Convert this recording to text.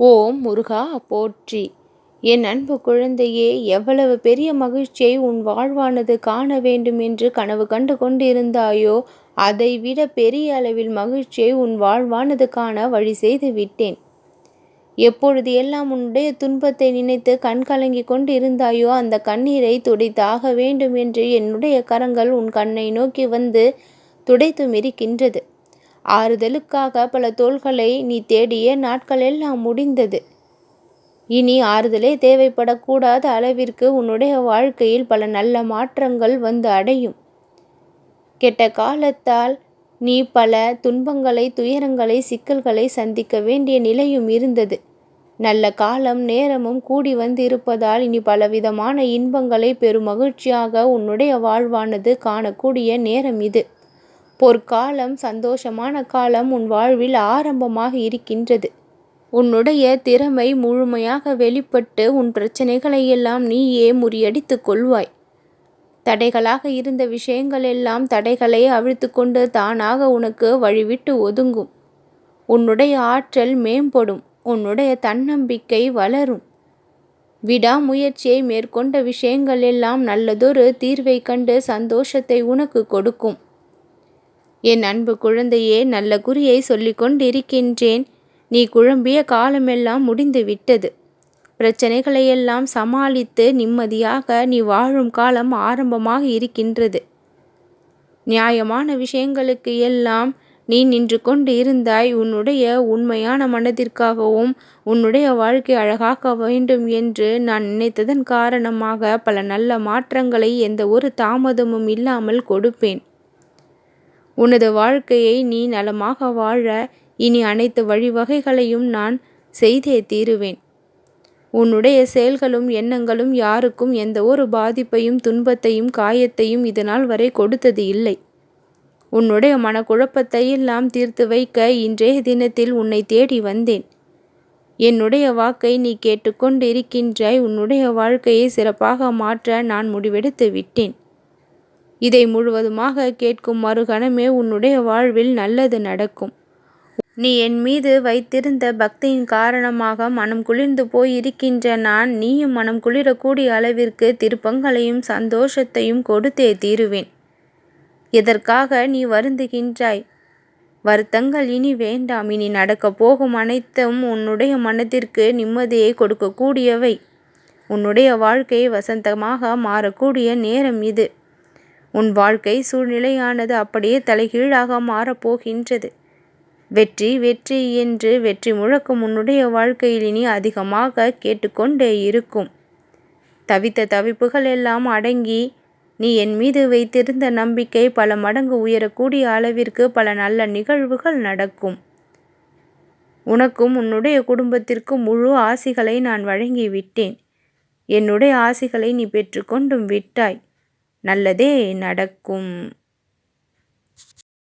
ஓம் முருகா போற்றி. என் அன்பு குழந்தையே எவ்வளவு பெரிய மகிழ்ச்சியை உன் வாழ்வானது காண வேண்டும் என்று கனவு கண்டு கொண்டிருந்தாயோ அதைவிட பெரிய அளவில் மகிழ்ச்சியை உன் வாழ்வானது காண வழி செய்து விட்டேன். எப்பொழுது எல்லாம் உன்னுடைய துன்பத்தை நினைத்து கண் கலங்கி கொண்டு இருந்தாயோ அந்த கண்ணீரை துடைத்தாக வேண்டும் என்று என்னுடைய கரங்கள் உன் கண்ணை நோக்கி வந்து துடைத்தும் இருக்கின்றது. ஆறுதலுக்காக பல தோள்களை நீ தேடிய நாட்கள் எல்லாம் முடிந்தது. இனி ஆறுதலே தேவைப்படக்கூடாத அளவிற்கு உன்னுடைய வாழ்க்கையில் பல நல்ல மாற்றங்கள் வந்து அடையும். கெட்ட காலத்தால் நீ பல துன்பங்களை துயரங்களை சிக்கல்களை சந்திக்க வேண்டிய நிலையும் இருந்தது. நல்ல காலம் நேரமும் கூடி வந்து இருப்பதால் இனி பலவிதமான இன்பங்களை பெரும் மகிழ்ச்சியாக உன்னுடைய வாழ்வானது காணக்கூடிய நேரம் இது. பொற்காலம் சந்தோஷமான காலம் உன் வாழ்வில் ஆரம்பமாக இருக்கின்றது. உன்னுடைய திறமை முழுமையாக வெளிப்பட்டு உன் பிரச்சனைகளை எல்லாம் நீயே முறியடித்துக் கொள்வாய். தடைகளாக இருந்த விஷயங்கள் எல்லாம் தடைகளை அவிழ்த்து கொண்டு தானாக உனக்கு வழிவிட்டு ஒதுங்கும். உன்னுடைய ஆற்றல் மேம்படும் உன்னுடைய தன்னம்பிக்கை வளரும். விடாமுயற்சியை மேற்கொண்ட விஷயங்கள் எல்லாம் நல்லதொரு தீர்வை கண்டு சந்தோஷத்தை உனக்கு கொடுக்கும். என் அன்பு குழந்தையே நல்ல குறியை சொல்லிக்கொண்டிருக்கின்றேன் நீ குழம்பிய காலமெல்லாம் முடிந்து விட்டது. பிரச்சனைகளையெல்லாம் சமாளித்து நிம்மதியாக நீ வாழும் காலம் ஆரம்பமாக இருக்கின்றது. நியாயமான விஷயங்களுக்கு எல்லாம் நீ நின்று கொண்டு இருந்தாய். உன்னுடைய உண்மையான மனதிற்காகவும் உன்னுடைய வாழ்க்கை அழகாக்க வேண்டும் என்று நான் நினைத்ததன் காரணமாக பல நல்ல மாற்றங்களை எந்த ஒரு தாமதமும் இல்லாமல் கொடுப்பேன். உனது வாழ்க்கையை நீ நலமாக வாழ இனி அனைத்து வழிவகைகளையும் நான் செய்தே தீருவேன். உன்னுடைய செயல்களும் எண்ணங்களும் யாருக்கும் எந்த ஒரு பாதிப்பையும் துன்பத்தையும் காயத்தையும் இதனால் வரை கொடுத்தது இல்லை. உன்னுடைய மனக்குழப்பத்தை எல்லாம் தீர்த்து வைக்க இன்றைய தினத்தில் உன்னை தேடி வந்தேன். என்னுடைய வாக்கை நீ கேட்டுக்கொண்டிருக்கின்றாய் உன்னுடைய வாழ்க்கையை சிறப்பாக மாற்ற நான் முடிவெடுத்து விட்டேன். இதை முழுவதுமாக கேட்கும் மறுகணமே உன்னுடைய வாழ்வில் நல்லது நடக்கும். நீ என் மீது வைத்திருந்த பக்தியின் காரணமாக மனம் குளிர்ந்து போய் இருக்கின்ற நான் நீயும் மனம் குளிரக்கூடிய அளவிற்கு திருப்பங்களையும் சந்தோஷத்தையும் கொடுத்தே தீருவேன். எதற்காக நீ வருந்துகின்றாய்? வருத்தங்கள் இனி வேண்டாம். இனி நடக்கப் போகும் அனைத்தும் உன்னுடைய மனதிற்கு நிம்மதியை கொடுக்கக்கூடியவை. உன்னுடைய வாழ்க்கை வசந்தமாக மாறக்கூடிய நேரம் இது. உன் வாழ்க்கை சூழ்நிலையானது அப்படியே தலைகீழாக மாறப்போகின்றது. வெற்றி வெற்றி என்று வெற்றி முழக்கம் உன்னுடைய வாழ்க்கையில் இனி அதிகமாக கேட்டுக்கொண்டே இருக்கும். தவித்த தவிப்புகள் எல்லாம் அடங்கி நீ என் மீது வைத்திருந்த நம்பிக்கை பல மடங்கு உயரக்கூடிய அளவிற்கு பல நல்ல நிகழ்வுகள் நடக்கும். உனக்கும் உன்னுடைய குடும்பத்திற்கும் முழு ஆசிகளை நான் வழங்கி விட்டேன் என்னுடைய ஆசிகளை நீ பெற்றுக்கொண்டும் விட்டாய். நல்லதே நடக்கும்.